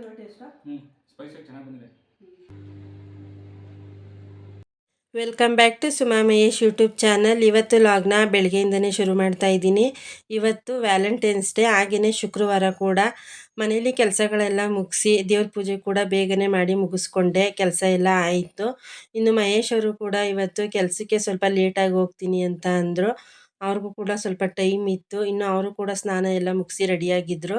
ಆಯ್ತಲ್ಲ ಟೇಸ್ಟ್ ಹ್ಞೂ ಸ್ಪೈಸಾಗಿ ಚೆನ್ನಾಗಿ ಬಂದಿದೆ. Welcome back to Suma Mahesh YouTube channel ಇವತ್ತು ಲಾಗ್ನ ಬೆಳಗ್ಗೆಯಿಂದನೇ ಶುರು ಮಾಡ್ತಾ ಇದ್ದೀನಿ. ಇವತ್ತು ವ್ಯಾಲೆಂಟೈನ್ಸ್ ಡೇ ಹಾಗೆಯೇ ಶುಕ್ರವಾರ ಕೂಡ. ಮನೇಲಿ ಕೆಲಸಗಳೆಲ್ಲ ಮುಗಿಸಿ ದೇವ್ರ ಪೂಜೆ ಕೂಡ ಬೇಗನೆ ಮಾಡಿ ಮುಗಿಸ್ಕೊಂಡೆ. ಕೆಲಸ ಎಲ್ಲ ಆಯಿತು. ಇನ್ನು ಮಹೇಶ್ ಅವರು ಕೂಡ ಇವತ್ತು ಕೆಲಸಕ್ಕೆ ಸ್ವಲ್ಪ ಲೇಟಾಗಿ ಹೋಗ್ತೀನಿ ಅಂತ ಅಂದರು. ಅವ್ರಿಗೂ ಕೂಡ ಸ್ವಲ್ಪ ಟೈಮ್ ಇತ್ತು. ಇನ್ನು ಅವರು ಕೂಡ ಸ್ನಾನ ಎಲ್ಲ ಮುಗಿಸಿ ರೆಡಿಯಾಗಿದ್ದರು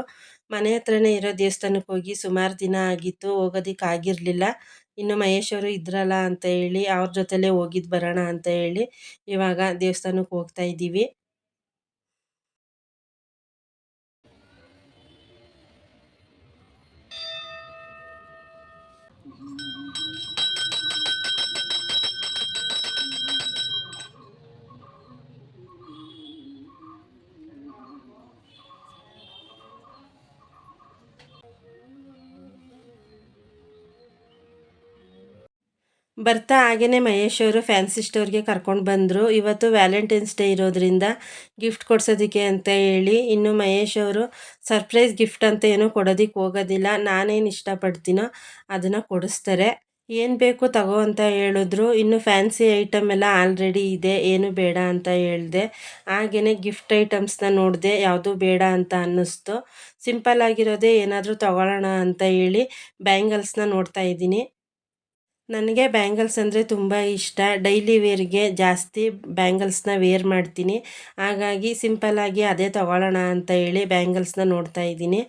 ಮನೆ ಹತ್ರನೇ ಇರೋ ದೇವಸ್ಥಾನಕ್ಕೆ ಹೋಗಿ ಸುಮಾರು ದಿನ ಆಗಿತ್ತು, ಹೋಗೋದಕ್ಕೆ ಆಗಿರಲಿಲ್ಲ. ಇನ್ನು ಮಹೇಶ್ ಅವರು ಇದ್ರಲ್ಲ ಅಂತ ಹೇಳಿ, ಅವ್ರ ಜೊತೆಲೇ ಹೋಗಿದ್ದು ಬರೋಣ ಅಂತ ಹೇಳಿ ಇವಾಗ ದೇವಸ್ಥಾನಕ್ಕೆ ಹೋಗ್ತಾ ಇದ್ದೀವಿ. ಬರ್ತಾ ಹಾಗೇ ಮಹೇಶ್ ಅವರು ಫ್ಯಾನ್ಸಿ ಸ್ಟೋರ್ಗೆ ಕರ್ಕೊಂಡು ಬಂದರು. ಇವತ್ತು ವ್ಯಾಲೆಂಟೈನ್ಸ್ ಡೇ ಇರೋದ್ರಿಂದ ಗಿಫ್ಟ್ ಕೊಡ್ಸೋದಕ್ಕೆ ಅಂತ ಹೇಳಿ ಇನ್ನು ಮಹೇಶ್ ಅವರು ಸರ್ಪ್ರೈಸ್ ಗಿಫ್ಟ್ ಅಂತ ಏನೂ ಕೊಡೋದಕ್ಕೆ ಹೋಗೋದಿಲ್ಲ. ನಾನೇನು ಇಷ್ಟಪಡ್ತೀನೋ ಅದನ್ನು ಕೊಡಿಸ್ತಾರೆ. ಏನು ಬೇಕು ತಗೋ ಅಂತ ಹೇಳಿದ್ರು. ಇನ್ನು ಫ್ಯಾನ್ಸಿ ಐಟಮ್ ಎಲ್ಲ ಆಲ್ರೆಡಿ ಇದೆ. ಏನು ಬೇಡ ಅಂತ ಹೇಳಿದೆ. ಹಾಗೆಯೇ ಗಿಫ್ಟ್ ಐಟಮ್ಸ್ನ ನೋಡಿದೆ ಯಾವುದು ಬೇಡ ಅಂತ ಅನ್ನಿಸ್ತು. ಸಿಂಪಲ್ ಆಗಿರೋದೇ ಏನಾದರೂ ತಗೊಳ್ಳೋಣ ಅಂತ ಹೇಳಿ ಬ್ಯಾಂಗಲ್ಸ್ನ ನೋಡ್ತಾ ಇದ್ದೀನಿ. ನನಗೆ ಬ್ಯಾಂಗಲ್ಸ್ ಅಂದರೆ ತುಂಬ ಇಷ್ಟ. ಡೈಲಿ ವೇರ್ಗೆ ಜಾಸ್ತಿ ಬ್ಯಾಂಗಲ್ಸ್ನ ವೇರ್ ಮಾಡ್ತೀನಿ. ಹಾಗಾಗಿ ಸಿಂಪಲ್ಲಾಗಿ ಅದೇ ತಗೊಳ್ಳೋಣ ಅಂತ ಹೇಳಿ ಬ್ಯಾಂಗಲ್ಸ್ನ ನೋಡ್ತಾ ಇದ್ದೀನಿ.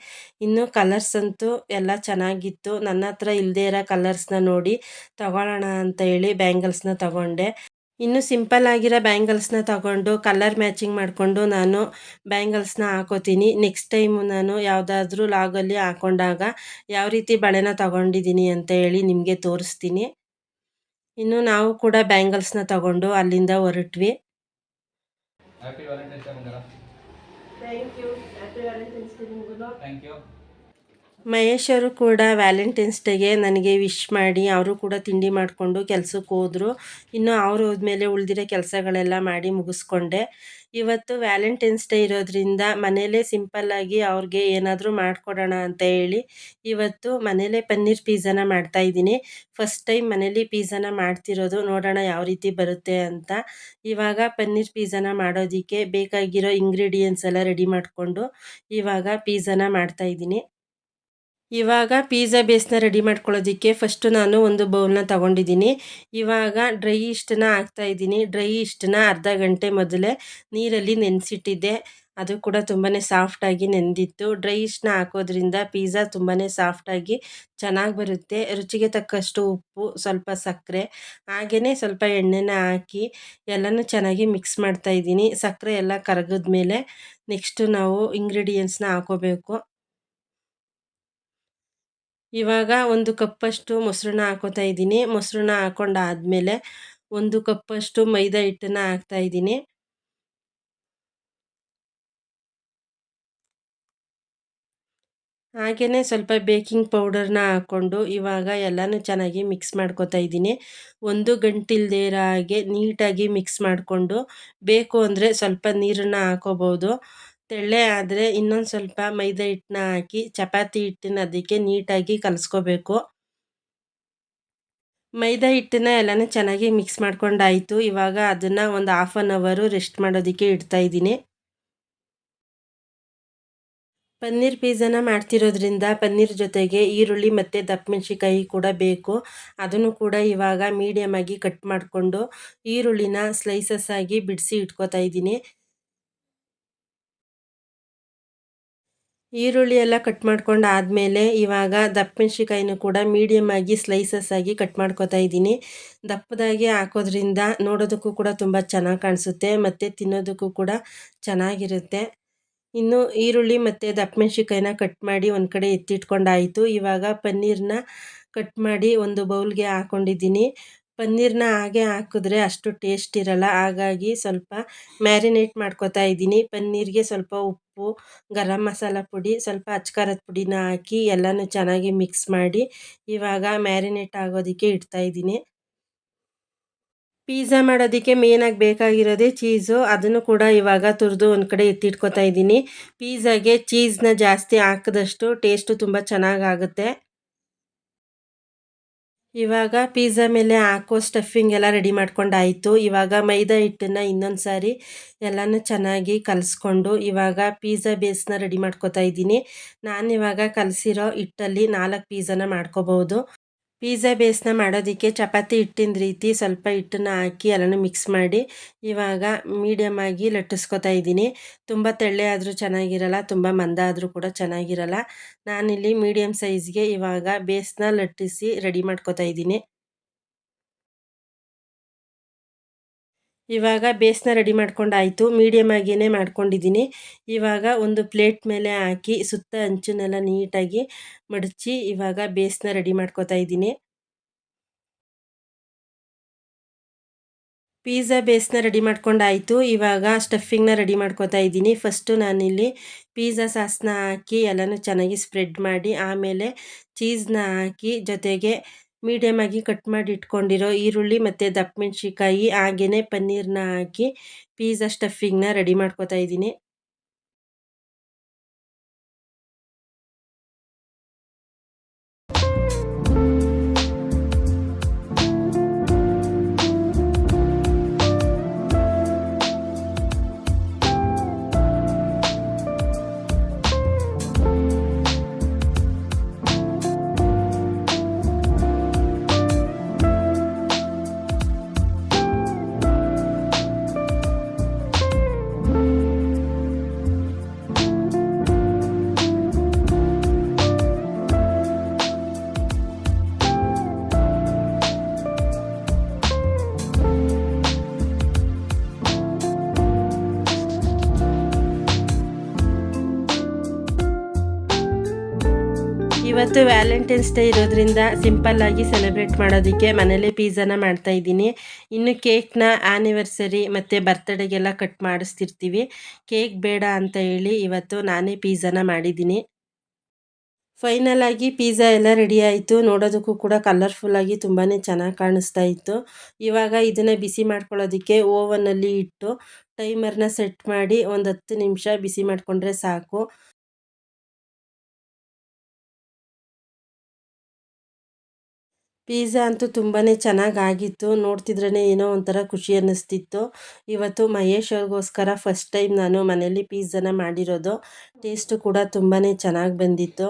ಇನ್ನು ಕಲರ್ಸ್ ಅಂತೂ ಎಲ್ಲ ಚೆನ್ನಾಗಿತ್ತು. ನನ್ನ ಹತ್ರ ಇಲ್ಲದೇ ಇರೋ ಕಲರ್ಸ್ನ ನೋಡಿ ತಗೊಳ್ಳೋಣ ಅಂತ ಹೇಳಿ ಬ್ಯಾಂಗಲ್ಸ್ನ ತಗೊಂಡೆ. ಇನ್ನು ಸಿಂಪಲ್ ಆಗಿರೋ ಬ್ಯಾಂಗಲ್ಸ್ನ ತಗೊಂಡು ಕಲರ್ ಮ್ಯಾಚಿಂಗ್ ಮಾಡಿಕೊಂಡು ನಾನು ಬ್ಯಾಂಗಲ್ಸ್ನ ಹಾಕೋತೀನಿ. ನೆಕ್ಸ್ಟ್ ಟೈಮು ನಾನು ಯಾವುದಾದ್ರೂ ಲಾಗಲ್ಲಿ ಹಾಕೊಂಡಾಗ ಯಾವ ರೀತಿ ಬಳೆನ ತಗೊಂಡಿದ್ದೀನಿ ಅಂತ ಹೇಳಿ ನಿಮಗೆ ತೋರಿಸ್ತೀನಿ. ಇನ್ನು ನಾವು ಕೂಡ ಬ್ಯಾಂಗಲ್ಸ್ನ ತಗೊಂಡು ಅಲ್ಲಿಂದ ಹೊರಟ್ವಿ. Happy Valentine's day Mangala thank you Mahesh ಕೂಡ ವ್ಯಾಲೆಂಟೈನ್ಸ್ ಡೇಗೆ ನನಗೆ ವಿಶ್ ಮಾಡಿ, ಅವರು ಕೂಡ ತಿಂಡಿ ಮಾಡಿಕೊಂಡು ಕೆಲ್ಸಕ್ಕೆ ಹೋದರು. ಇನ್ನು ಅವರು ಹೋದ್ಮೇಲೆ ಉಳಿದಿರೋ ಕೆಲಸಗಳೆಲ್ಲ ಮಾಡಿ ಮುಗಿಸ್ಕೊಂಡೆ. ಇವತ್ತು ವ್ಯಾಲೆಂಟೈನ್ಸ್ ಡೇ ಇರೋದ್ರಿಂದ ಮನೇಲೇ ಸಿಂಪಲ್ಲಾಗಿ ಅವ್ರಿಗೆ ಏನಾದರೂ ಮಾಡಿಕೊಡೋಣ ಅಂತ ಹೇಳಿ ಇವತ್ತು ಮನೇಲೇ ಪನ್ನೀರ್ ಪಿಜ್ಜಾನ ಮಾಡ್ತಾಯಿದ್ದೀನಿ ಫಸ್ಟ್ ಟೈಮ್ ಮನೇಲಿ ಪಿಜ್ಜಾನ ಮಾಡ್ತಿರೋದು ನೋಡೋಣ ಯಾವ ರೀತಿ ಬರುತ್ತೆ ಅಂತ. ಇವಾಗ ಪನ್ನೀರ್ ಪಿಜ್ಜಾನ ಮಾಡೋದಕ್ಕೆ ಬೇಕಾಗಿರೋ ಇಂಗ್ರೀಡಿಯೆಂಟ್ಸ್ ಎಲ್ಲ ರೆಡಿ ಮಾಡಿಕೊಂಡು ಇವಾಗ ಪಿಜ್ಜಾನ ಮಾಡ್ತಾಯಿದ್ದೀನಿ ಇವಾಗ ಪಿಜ್ಜಾ ಬೇಸ್ನ ರೆಡಿ ಮಾಡ್ಕೊಳ್ಳೋದಕ್ಕೆ ಫಸ್ಟು ನಾನು ಒಂದು ಬೌಲ್ನ ತಗೊಂಡಿದ್ದೀನಿ. ಇವಾಗ ಡ್ರೈ ಇಷ್ಟನ್ನ ಹಾಕ್ತಾಯಿದ್ದೀನಿ ಡ್ರೈ ಇಷ್ಟನ್ನ ಅರ್ಧ ಗಂಟೆ ಮೊದಲೇ ನೀರಲ್ಲಿ ನೆನೆಸಿಟ್ಟಿದ್ದೆ. ಅದು ಕೂಡ ತುಂಬಾ ಸಾಫ್ಟಾಗಿ ನೆಂದಿತ್ತು. ಡ್ರೈ ಇಷ್ಟನ್ನ ಹಾಕೋದ್ರಿಂದ ಪಿಜ್ಜಾ ತುಂಬಾ ಸಾಫ್ಟಾಗಿ ಚೆನ್ನಾಗಿ ಬರುತ್ತೆ. ರುಚಿಗೆ ತಕ್ಕಷ್ಟು ಉಪ್ಪು, ಸ್ವಲ್ಪ ಸಕ್ಕರೆ ಹಾಗೆಯೇ ಸ್ವಲ್ಪ ಎಣ್ಣೆನ ಹಾಕಿ ಎಲ್ಲನೂ ಚೆನ್ನಾಗಿ ಮಿಕ್ಸ್ ಮಾಡ್ತಾಯಿದ್ದೀನಿ ಸಕ್ಕರೆ ಎಲ್ಲ ಕರಗಿದ್ಮೇಲೆ ನೆಕ್ಸ್ಟು ನಾವು ಇಂಗ್ರೀಡಿಯೆಂಟ್ಸ್ನ ಹಾಕೋಬೇಕು. ಇವಾಗ ಒಂದು ಕಪ್ಪಷ್ಟು ಮೊಸರನ್ನ ಹಾಕೋತಾ ಇದ್ದೀನಿ. ಮೊಸರನ್ನ ಹಾಕೊಂಡಾದ್ಮೇಲೆ ಒಂದು ಕಪ್ಪಷ್ಟು ಮೈದಾ ಹಿಟ್ಟನ್ನ ಹಾಕ್ತಾ ಇದ್ದೀನಿ. ಹಾಗೆಯೇ ಸ್ವಲ್ಪ ಬೇಕಿಂಗ್ ಪೌಡರ್ನ ಹಾಕ್ಕೊಂಡು ಇವಾಗ ಎಲ್ಲನೂ ಚೆನ್ನಾಗಿ ಮಿಕ್ಸ್ ಮಾಡ್ಕೊತಾ ಇದ್ದೀನಿ. ಒಂದು ಗಂಟಿಲ್ದೇ ಇರೋ ಹಾಗೆ ನೀಟಾಗಿ ಮಿಕ್ಸ್ ಮಾಡಿಕೊಂಡು ಬೇಕು ಅಂದರೆ ಸ್ವಲ್ಪ ನೀರನ್ನು ಹಾಕೋಬೋದು. ತೆಳ್ಳೆ ಆದರೆ ಇನ್ನೊಂದು ಸ್ವಲ್ಪ ಮೈದಾ ಹಿಟ್ಟನ್ನ ಹಾಕಿ, ಚಪಾತಿ ಹಿಟ್ಟಿನ ಅದಕ್ಕೆ ನೀಟಾಗಿ ಕಲಸ್ಕೋಬೇಕು. ಮೈದಾ ಹಿಟ್ಟನ್ನ ಎಲ್ಲನೂ ಚೆನ್ನಾಗಿ ಮಿಕ್ಸ್ ಮಾಡ್ಕೊಂಡಾಯಿತು. ಇವಾಗ ಅದನ್ನು ಒಂದು ಹಾಫ್ ಆನ್ ಅವರು ರೆಸ್ಟ್ ಮಾಡೋದಕ್ಕೆ ಇಡ್ತಾ ಇದ್ದೀನಿ. ಪನ್ನೀರ್ ಪಿಜ್ಜಾನ ಮಾಡ್ತಿರೋದ್ರಿಂದ ಪನ್ನೀರ್ ಜೊತೆಗೆ ಈರುಳ್ಳಿ ಮತ್ತು ದಪ್ಪ ಮೆಣಸಿಕಾಯಿ ಕೂಡ ಬೇಕು. ಅದನ್ನು ಕೂಡ ಇವಾಗ ಮೀಡಿಯಮ್ ಆಗಿ ಕಟ್ ಮಾಡಿಕೊಂಡು ಈರುಳ್ಳಿನ ಸ್ಲೈಸಸ್ ಆಗಿ ಬಿಡಿಸಿ ಇಟ್ಕೋತಾ ಇದ್ದೀನಿ. ಈರುಳ್ಳಿ ಎಲ್ಲ ಕಟ್ ಮಾಡ್ಕೊಂಡು ಆದಮೇಲೆ ಇವಾಗ ದಪ್ಪ ಕೂಡ ಮೀಡಿಯಮ್ ಆಗಿ ಸ್ಲೈಸಸ್ ಆಗಿ ಕಟ್ ಮಾಡ್ಕೊತಾ ಇದ್ದೀನಿ. ದಪ್ಪದಾಗಿ ಹಾಕೋದ್ರಿಂದ ನೋಡೋದಕ್ಕೂ ಕೂಡ ತುಂಬ ಚೆನ್ನಾಗಿ ಕಾಣಿಸುತ್ತೆ ಮತ್ತು ತಿನ್ನೋದಕ್ಕೂ ಕೂಡ ಚೆನ್ನಾಗಿರುತ್ತೆ. ಇನ್ನು ಈರುಳ್ಳಿ ಮತ್ತು ದಪ್ಪ ಕಟ್ ಮಾಡಿ ಒಂದು ಕಡೆ ಎತ್ತಿಟ್ಕೊಂಡಾಯಿತು. ಇವಾಗ ಪನ್ನೀರನ್ನ ಕಟ್ ಮಾಡಿ ಒಂದು ಬೌಲ್ಗೆ ಹಾಕ್ಕೊಂಡಿದ್ದೀನಿ ಪನ್ನೀರನ್ನ ಹಾಗೆ ಹಾಕಿದ್ರೆ ಅಷ್ಟು ಟೇಸ್ಟ್ ಇರಲ್ಲ. ಹಾಗಾಗಿ ಸ್ವಲ್ಪ ಮ್ಯಾರಿನೇಟ್ ಮಾಡ್ಕೊತಾ ಇದ್ದೀನಿ. ಪನ್ನೀರಿಗೆ ಸ್ವಲ್ಪ ಉಪ್ಪು, ಗರಂ ಮಸಾಲ ಪುಡಿ, ಸ್ವಲ್ಪ ಅಚ್ಕಾರದ ಪುಡಿನ ಹಾಕಿ ಎಲ್ಲನೂ ಚೆನ್ನಾಗಿ ಮಿಕ್ಸ್ ಮಾಡಿ ಇವಾಗ ಮ್ಯಾರಿನೇಟ್ ಆಗೋದಕ್ಕೆ ಇಡ್ತಾ ಇದ್ದೀನಿ. ಪಿಜ್ಜಾ ಮಾಡೋದಕ್ಕೆ ಮೇನಾಗಿ ಬೇಕಾಗಿರೋದೇ ಚೀಸು ಅದನ್ನು ಕೂಡ ಇವಾಗ ತುರಿದು ಒಂದು ಕಡೆ ಎತ್ತಿಟ್ಕೊತಾ ಇದ್ದೀನಿ. ಪಿಜ್ಜಾಗೆ ಚೀಸ್ನ ಜಾಸ್ತಿ ಹಾಕಿದಷ್ಟು ಟೇಸ್ಟು ತುಂಬ ಚೆನ್ನಾಗಾಗುತ್ತೆ ಇವಾಗ ಪಿಜ್ಜಾ ಮೇಲೆ ಹಾಕೋ ಸ್ಟಫಿಂಗ್ ಎಲ್ಲ ರೆಡಿ ಮಾಡ್ಕೊಂಡಾಯಿತು. ಇವಾಗ ಮೈದಾ ಹಿಟ್ಟನ್ನು ಇನ್ನೊಂದು ಸಾರಿ ಎಲ್ಲನೂ ಚೆನ್ನಾಗಿ ಕಲಿಸ್ಕೊಂಡು ಇವಾಗ ಪಿಜ್ಜಾ ಬೇಸ್ನ ರೆಡಿ ಮಾಡ್ಕೊತಾ ಇದ್ದೀನಿ. ನಾನು ಇವಾಗ ಕಲಸಿರೋ ಹಿಟ್ಟಲ್ಲಿ ನಾಲ್ಕು ಪಿಜ್ಜಾನ ಮಾಡ್ಕೋಬೋದು. ಪಿಜ್ಜಾ ಬೇಸ್ನ ಮಾಡೋದಕ್ಕೆ ಚಪಾತಿ ಹಿಟ್ಟಿನ ರೀತಿ ಸ್ವಲ್ಪ ಹಿಟ್ಟನ್ನ ಹಾಕಿ ಎಲ್ಲನೂ ಮಿಕ್ಸ್ ಮಾಡಿ ಇವಾಗ ಮೀಡಿಯಮ್ ಆಗಿ ಲಟ್ಟಿಸ್ಕೊತಾ ಇದ್ದೀನಿ. ತುಂಬ ತೆಳ್ಳೆ ಆದರೂ ಚೆನ್ನಾಗಿರಲ್ಲ, ತುಂಬ ಮಂದ ಆದರೂ ಕೂಡ ಚೆನ್ನಾಗಿರಲ್ಲ. ನಾನಿಲ್ಲಿ ಮೀಡಿಯಮ್ ಸೈಜ್ಗೆ ಇವಾಗ ಬೇಸ್ನ ಲಟ್ಟಿಸಿ ರೆಡಿ ಮಾಡ್ಕೊತಾ ಇದ್ದೀನಿ. ಇವಾಗ ಬೇಸ್ನ ರೆಡಿ ಮಾಡ್ಕೊಂಡಾಯಿತು ಮೀಡಿಯಮ್ ಆಗಿಯೇ ಮಾಡ್ಕೊಂಡಿದ್ದೀನಿ ಇವಾಗ ಒಂದು ಪ್ಲೇಟ್ ಮೇಲೆ ಹಾಕಿ, ಸುತ್ತ ಅಂಚನ್ನೆಲ್ಲ ನೀಟಾಗಿ ಮಡಚಿ ಇವಾಗ ಬೇಸ್ನ ರೆಡಿ ಮಾಡ್ಕೊತಾ ಇದ್ದೀನಿ. ಪಿಜ್ಜಾ ಬೇಸ್ನ ರೆಡಿ ಮಾಡ್ಕೊಂಡಾಯಿತು, ಇವಾಗ ಸ್ಟಫಿಂಗ್ನ ರೆಡಿ ಮಾಡ್ಕೊತಾ ಇದ್ದೀನಿ. ಫಸ್ಟು ನಾನಿಲ್ಲಿ ಪಿಜ್ಜಾ ಸಾಸ್ನ ಹಾಕಿ, ಎಲ್ಲನೂ ಚೆನ್ನಾಗಿ ಸ್ಪ್ರೆಡ್ ಮಾಡಿ, ಆಮೇಲೆ ಚೀಸ್ನ ಹಾಕಿ, ಜೊತೆಗೆ ಮೀಡಿಯಮ್ ಆಗಿ ಕಟ್ ಮಾಡಿ ಇಟ್ಕೊಂಡಿರೋ ಈರುಳ್ಳಿ ಮತ್ತು ದಪ್ಪ ಮೆಣಸಿನ್ಕಾಯಿ ಹಾಗೆಯೇ ಪನ್ನೀರನ್ನ ಹಾಕಿ ಪೀಝಾ ಸ್ಟಫಿಂಗ್ನ ರೆಡಿ ಮಾಡ್ಕೋತಾ ಇದ್ದೀನಿ. ಇವತ್ತು ವ್ಯಾಲೆಂಟೈನ್ಸ್ ಡೇ ಇರೋದ್ರಿಂದ ಸಿಂಪಲ್ಲಾಗಿ ಸೆಲೆಬ್ರೇಟ್ ಮಾಡೋದಕ್ಕೆ ಮನೇಲೇ ಪಿಜ್ಜಾನ ಮಾಡ್ತಾ ಇದ್ದೀನಿ. ಇನ್ನು ಕೇಕ್ನ ಆ್ಯನಿವರ್ಸರಿ ಮತ್ತು ಬರ್ತ್ಡೇಗೆಲ್ಲ ಕಟ್ ಮಾಡಿಸ್ತಿರ್ತೀವಿ. ಕೇಕ್ ಬೇಡ ಅಂತ ಹೇಳಿ ಇವತ್ತು ನಾನೇ ಪಿಜ್ಜಾನ ಮಾಡಿದ್ದೀನಿ. ಫೈನಲ್ ಆಗಿ ಪಿಜ್ಜಾ ಎಲ್ಲ ರೆಡಿ ಆಯಿತು. ನೋಡೋದಕ್ಕೂ ಕೂಡ ಕಲರ್ಫುಲ್ಲಾಗಿ ತುಂಬಾ ಚೆನ್ನಾಗಿ ಕಾಣಿಸ್ತಾ ಇತ್ತು. ಇವಾಗ ಇದನ್ನು ಬಿಸಿ ಮಾಡ್ಕೊಳ್ಳೋದಕ್ಕೆ ಓವನಲ್ಲಿ ಇಟ್ಟು ಟೈಮರ್ನ ಸೆಟ್ ಮಾಡಿ ಒಂದು ಹತ್ತು ನಿಮಿಷ ಬಿಸಿ ಮಾಡಿಕೊಂಡ್ರೆ ಸಾಕು. ಪಿಜ್ಜಾ ಅಂತೂ ತುಂಬಾ ಚೆನ್ನಾಗಾಗಿತ್ತು. ನೋಡ್ತಿದ್ರೇ ಏನೋ ಒಂಥರ ಖುಷಿ ಅನ್ನಿಸ್ತಿತ್ತು. ಇವತ್ತು ಮಹೇಶ್ ಅವ್ರಿಗೋಸ್ಕರ ಫಸ್ಟ್ ಟೈಮ್ ನಾನು ಮನೇಲಿ ಪಿಜ್ಜಾನ ಮಾಡಿರೋದು. ಟೇಸ್ಟು ಕೂಡ ತುಂಬಾ ಚೆನ್ನಾಗಿ ಬಂದಿತ್ತು.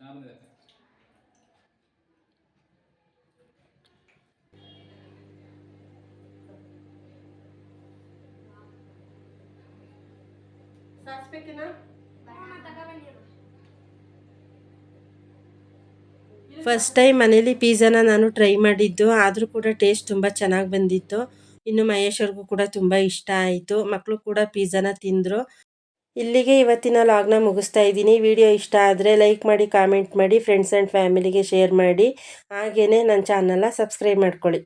ತಗೊಳ್ಳಿ ಫಸ್ಟ್ ಟೈಮ್ ಮನೇಲಿ ಪಿಜ್ಜಾನ ನಾನು ಟ್ರೈ ಮಾಡಿದ್ದು, ಆದರೂ ಕೂಡ ಟೇಸ್ಟ್ ತುಂಬ ಚೆನ್ನಾಗಿ ಬಂದಿತ್ತು. ಇನ್ನು ಮಹೇಶ್ವರ್ಗೂ ಕೂಡ ತುಂಬ ಇಷ್ಟ ಆಯಿತು. ಮಕ್ಕಳು ಕೂಡ ಪಿಜ್ಜಾನ ತಿಂದರು. ಇಲ್ಲಿಗೆ ಇವತ್ತಿನ ಲಾಗ್ನ ಮುಗಿಸ್ತಾ ಇದ್ದೀನಿ. ವಿಡಿಯೋ ಇಷ್ಟ ಆದರೆ ಲೈಕ್ ಮಾಡಿ ಕಾಮೆಂಟ್ ಮಾಡಿ ಫ್ರೆಂಡ್ಸ್ ಆ್ಯಂಡ್ ಫ್ಯಾಮಿಲಿಗೆ ಶೇರ್ ಮಾಡಿ. ಹಾಗೆಯೇ ನನ್ನ ಚಾನಲ್ನ ಸಬ್ಸ್ಕ್ರೈಬ್ ಮಾಡ್ಕೊಳ್ಳಿ.